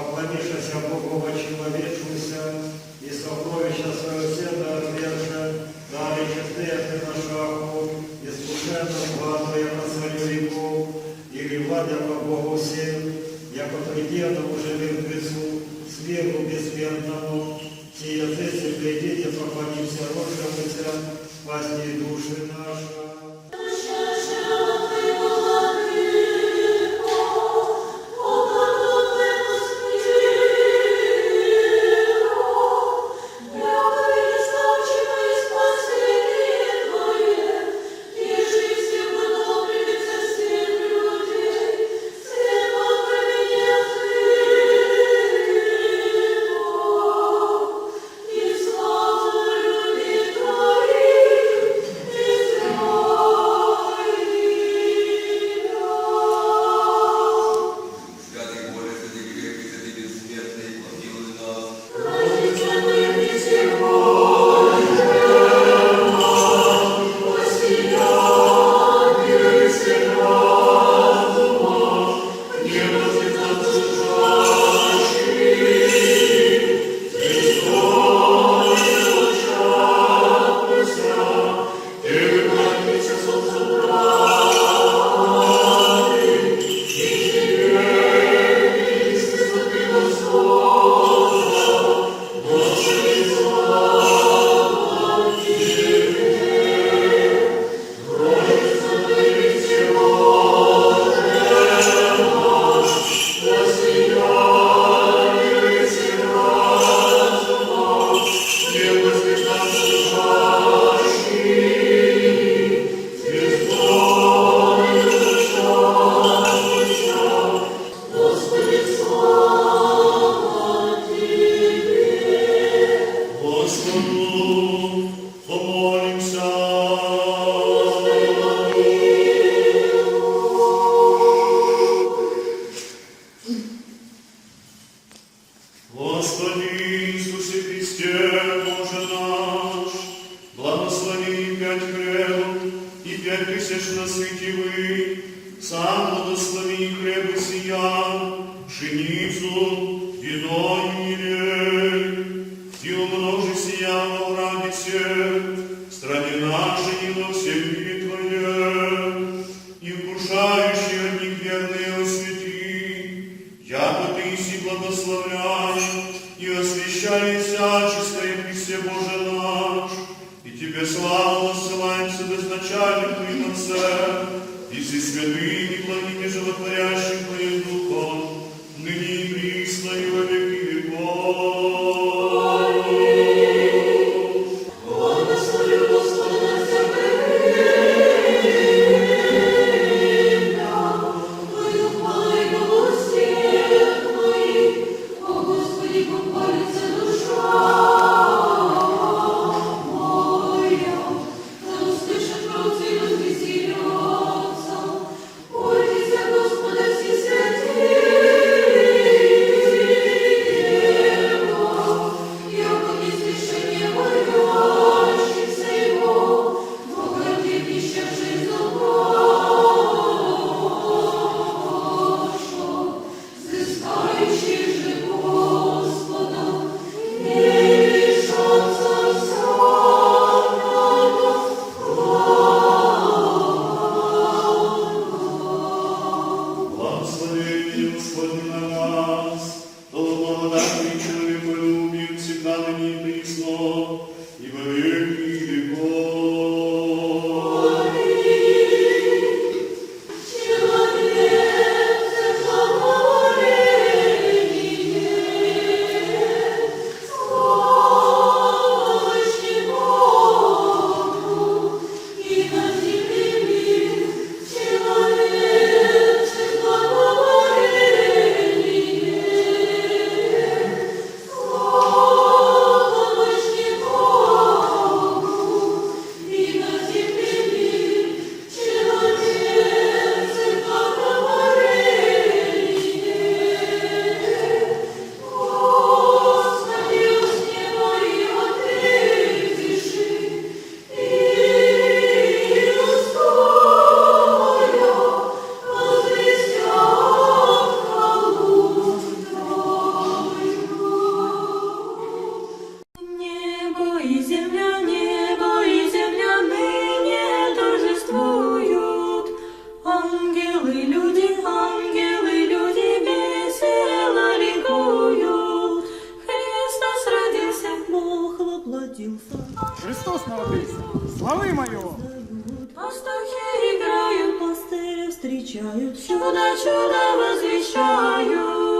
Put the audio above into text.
свет, поклонившийся Богу человечуся, и сокровища свое сено отвержа, дали чистые ты на шаху, искушенно вкладывая на свою реку, или владя по Богу всем, яко приденному же мертвецу, сверху бессмертному, все языцы придите, поклонимся рождавшимся, спаси души наша. teu сам благослови хлебы сия, пшеницу, вино и елей, и умножи сия во радисе, в стране нашей и во всем мире Твое, и вкушающие от них верные освети, яко Ты си благословляй, и освящай всяческое Христе Боже наш, и Тебе славу посылаемся безначальнику и конце, и си святым Господи, родился. Христос молодец! Славы мое! Пастухи играют, пастыря встречают, чудо-чудо возвещают.